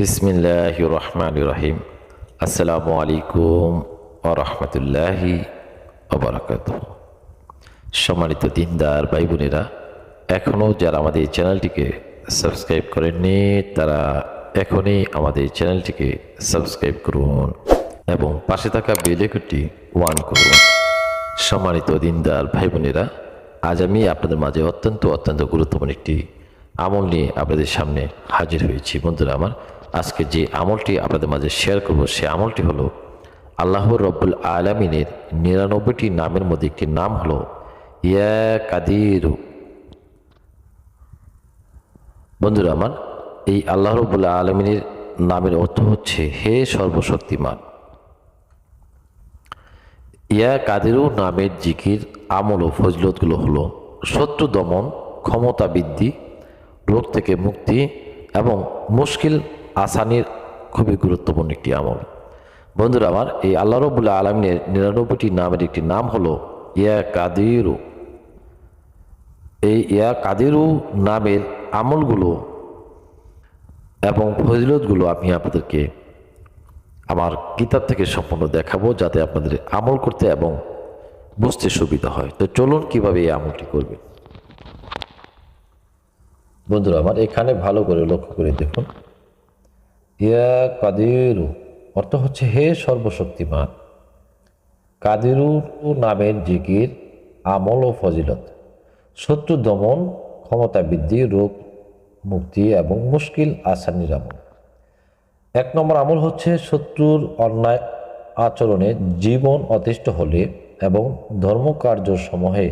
বিসমিল্লাহ রহমান রহিম আসসালামু আলাইকুম ও রহমতুল্লাহি ওবরাকাত সম্মানিত দিনদার ভাই বোনেরা এখনও যারা আমাদের চ্যানেলটিকে সাবস্ক্রাইব করেননি, তারা এখনই আমাদের চ্যানেলটিকে সাবস্ক্রাইব করুন এবং পাশে থাকা বেলেকটি ওয়ান করুন। সম্মানিত দিনদার ভাই বোনেরা আজ আমি আপনাদের মাঝে অত্যন্ত অত্যন্ত গুরুত্বপূর্ণ একটি আমল নিয়ে আপনাদের সামনে হাজির হয়েছি। বন্ধুরা আমার আজকে যে আমলটি আপনাদের মাঝে শেয়ার করব, সে আমলটি হলো আল্লাহর রব্বুল আলমিনের নিরানব্বইটি নামের মধ্যে একটি নাম হলো ইয়া কাদিরু। বন্ধুরা আমার, এই আল্লাহ রব্বুল আলমিনের নামের অর্থ হচ্ছে হে সর্বশক্তিমান। ইয়া কাদেরু নামের জিকির, আমল ও ফজলতগুলো হলো শত্রু দমন, ক্ষমতা বৃদ্ধি, রোগ থেকে মুক্তি এবং মুশকিল আসানির খুবই গুরুত্বপূর্ণ একটি আমল। বন্ধুরা আমার, এই আল্লাহ রবুল্লা আলমিনের নিরানব্বইটি নামের একটি নাম হলো ইয়া কাদিরু। এই ইয়া কাদিরু নামের আমলগুলো এবং ফজিলতগুলো আমি আপনাদেরকে আমার কিতাব থেকে সম্পূর্ণ দেখাবো যাতে আপনাদের আমল করতে এবং বুঝতে সুবিধা হয়। তো চলুন কীভাবে এই আমলটি করবেন। বন্ধুরা আমার, এখানে ভালো করে লক্ষ্য করে দেখুন। ইয়া কাদিরু অর্থ হচ্ছে হে সর্বশক্তিমান। কাদিরু নামের জিকির, আমল ও ফজিলত। শত্রু দমন, ক্ষমতা বৃদ্ধি, রোগ মুক্তি এবং মুশকিল আসানির আমল। এক নম্বর আমল হচ্ছে শত্রুর অন্যায় আচরণে জীবন অতিষ্ঠ হলে এবং ধর্মকার্য সমূহে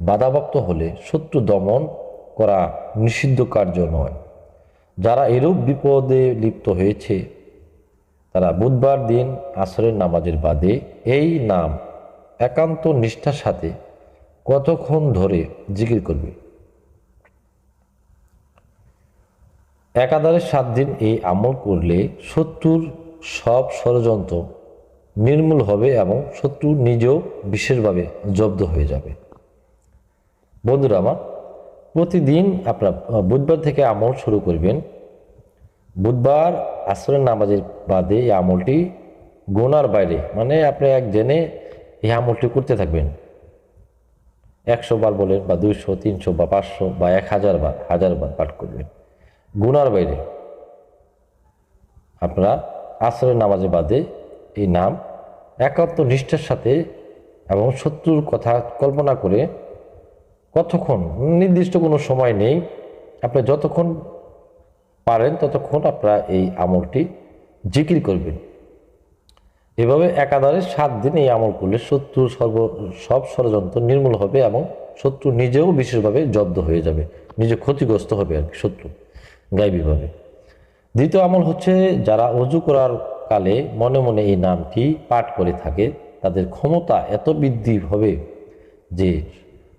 বাধাপ্রাপ্ত হলে শত্রু দমন করা নিষিদ্ধ কার্য নয়। যারা এরূপ বিপদে লিপ্ত হয়েছে, তারা বুধবার দিন আসরের নামাজের বাদে এই নাম একান্ত নিষ্ঠার সাথে কতক্ষণ ধরে জিকির করবে? একাধারে সাত দিন এই আমল করলে শত্রুর সব ষড়যন্ত্র নির্মূল হবে এবং শত্রু নিজেও বিশেষভাবে জব্দ হয়ে যাবে। বন্ধুরা আমার প্রতিদিন আপনার বুধবার থেকে আমল শুরু করবেন। বুধবার আসরের নামাজের বাদে এই আমলটি গোনার বাইরে মানে আপনি এক জেনে এই আমলটি করতে থাকবেন। একশো বার বলেন বা দুইশো, তিনশো বা পাঁচশো বা এক হাজার বার হাজার বার পাঠ করবেন। গুনার বাইরে আপনারা আসরের নামাজে বাদে এই নাম একাত্ম নিষ্ঠার সাথে এবং শত্রুর কথা কল্পনা করে কতক্ষণ? নির্দিষ্ট কোনো সময় নেই। আপনি যতক্ষণ পারেন, ততক্ষণ আপনারা এই আমলটি জিকির করবেন। এভাবে একাধারে সাত দিন এই আমল করলে শত্রু সর্ব, সব ষড়যন্ত্র নির্মূল হবে এবং শত্রু নিজেও বিশেষভাবে জব্দ হয়ে যাবে। নিজে ক্ষতিগ্রস্ত হবে আর কি, শত্রু গাইবীভাবে। দ্বিতীয় আমল হচ্ছে, যারা অজু করার কালে মনে মনে এই নামটি পাঠ করে থাকে, তাদের ক্ষমতা এত বৃদ্ধি হবে যে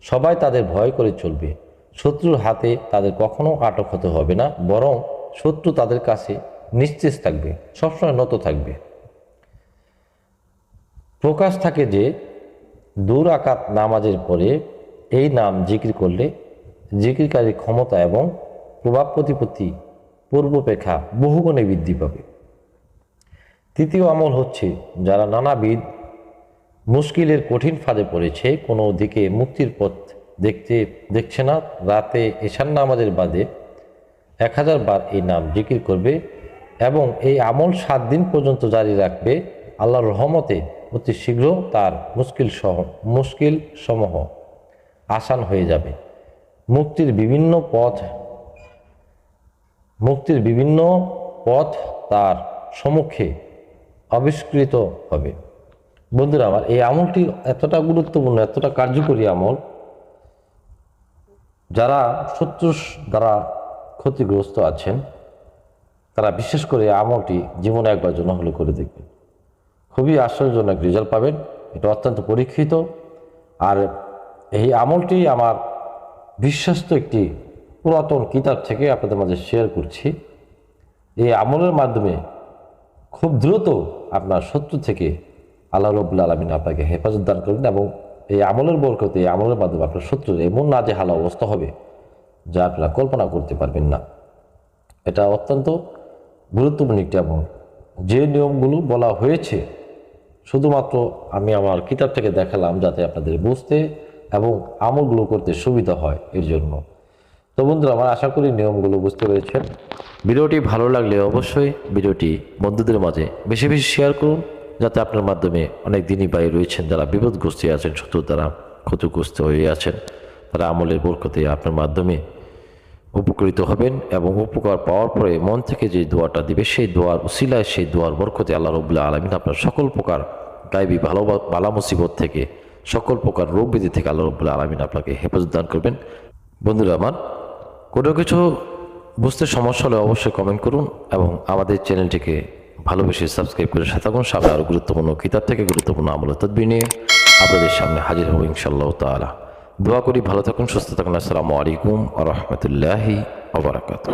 সবাই তাদের ভয় করে চলবে। শত্রুর হাতে তাদের কখনো আটক হতে হবে না, বরং শত্রু তাদের কাছে নিশ্চেষ থাকবে, সবসময় নত থাকবে। প্রকাশ থাকে যে, দূর আকাত নামাজের পরে এই নাম জিকির করলে জিকিরকারীর ক্ষমতা এবং প্রভাব প্রতিপত্তি পূর্বপেক্ষা বহুগুণে বৃদ্ধি পাবে। তৃতীয় আমল হচ্ছে যারা নানাবিধ মুশকিলের কঠিন ফাঁদে পড়েছে, কোনো দিকে মুক্তির পথ দেখতে দেখছে না। রাতে এশান নামাজের বাদে এক হাজার বার এই নাম জিকির করবে এবং এই আমল সাত দিন পর্যন্ত জারি রাখবে। আল্লাহর রহমতে অতি শীঘ্র তার মুশকিল সহ, মুশকিল সমূহ আসান হয়ে যাবে। মুক্তির বিভিন্ন পথ, মুক্তির বিভিন্ন পথ তার সম্মুখে আবিষ্কৃত হবে। বন্ধুরা আমার, এই আমলটি এতটা গুরুত্বপূর্ণ, এতটা কার্যকরী আমল, যারা শত্রু দ্বারা ক্ষতিগ্রস্ত আছেন, তারা বিশেষ করে আমলটি জীবনে একবার জন্য হলে করে দেখবেন। খুবই আশ্চর্যজনক রেজাল্ট পাবেন, এটা অত্যন্ত পরীক্ষিত। আর এই আমলটি আমার বিশ্বস্ত একটি পুরাতন কিতাব থেকে আপনাদের মাঝে শেয়ার করছি। এই আমলের মাধ্যমে খুব দ্রুত আপনার শত্রু থেকে আল্লাহ রবুল্লা আলমিন আপনাকে হেফাজত দান করবেন এবং এই আমলের বরকতে, এই আমলের মাধ্যমে আপনার শত্রুর এমন না যে হালা অবস্থা হবে যা আপনারা কল্পনা করতে পারবেন না। এটা অত্যন্ত গুরুত্বপূর্ণ একটি আমল। যে নিয়মগুলো বলা হয়েছে, শুধুমাত্র আমি আমার কিতাব থেকে দেখালাম যাতে আপনাদের বুঝতে এবং আমলগুলো করতে সুবিধা হয় এর জন্য। তো বন্ধুরা, আমার আশা করি নিয়মগুলো বুঝতে পেরেছেন। ভিডিওটি ভালো লাগলে অবশ্যই ভিডিওটি বন্ধুদের মাঝে বেশি বেশি শেয়ার করুন। যাতে আপনার মাধ্যমে অনেক দিনই বাইরে রয়েছেন, যারা বিপদগ্রস্ত আছেন, শত্রু তারা ক্ষতিগ্রস্ত হয়ে আছেন, তারা আমলের বরকতে আপনার মাধ্যমে উপকৃত হবেন এবং উপকার পাওয়ার পরে মন থেকে যে দোয়াটা দিবে, সেই দোয়ার উসিলায়, সেই দোয়ার বরকতে আল্লাহ রবুল্লাহ আলমিন আপনার সকল প্রকার গাইবী ভালো বালা মুসিবত থেকে, সকল প্রকার রোগ ব্যাধি থেকে আল্লাহ রবুল্লাহ আলমিন আপনাকে হেফাজত দান করবেন। বন্ধুরা আমার, কোনো কিছু বুঝতে সমস্যা হলে অবশ্যই কমেন্ট করুন এবং আমাদের চ্যানেলটিকে ভালোবেসে সাবস্ক্রাইব করে সাথে থাকুন। সামনে আরও গুরুত্বপূর্ণ কিতাব থেকে গুরুত্বপূর্ণ আমল তদ্বি নিয়ে আপনাদের সামনে হাজির হব ইনশাল্লাহ তালা দোয়া করি, ভালো থাকুন, সুস্থ থাকুন। আসসালামু আলাইকুম আ রহমতুল্লাহি আবরাকাত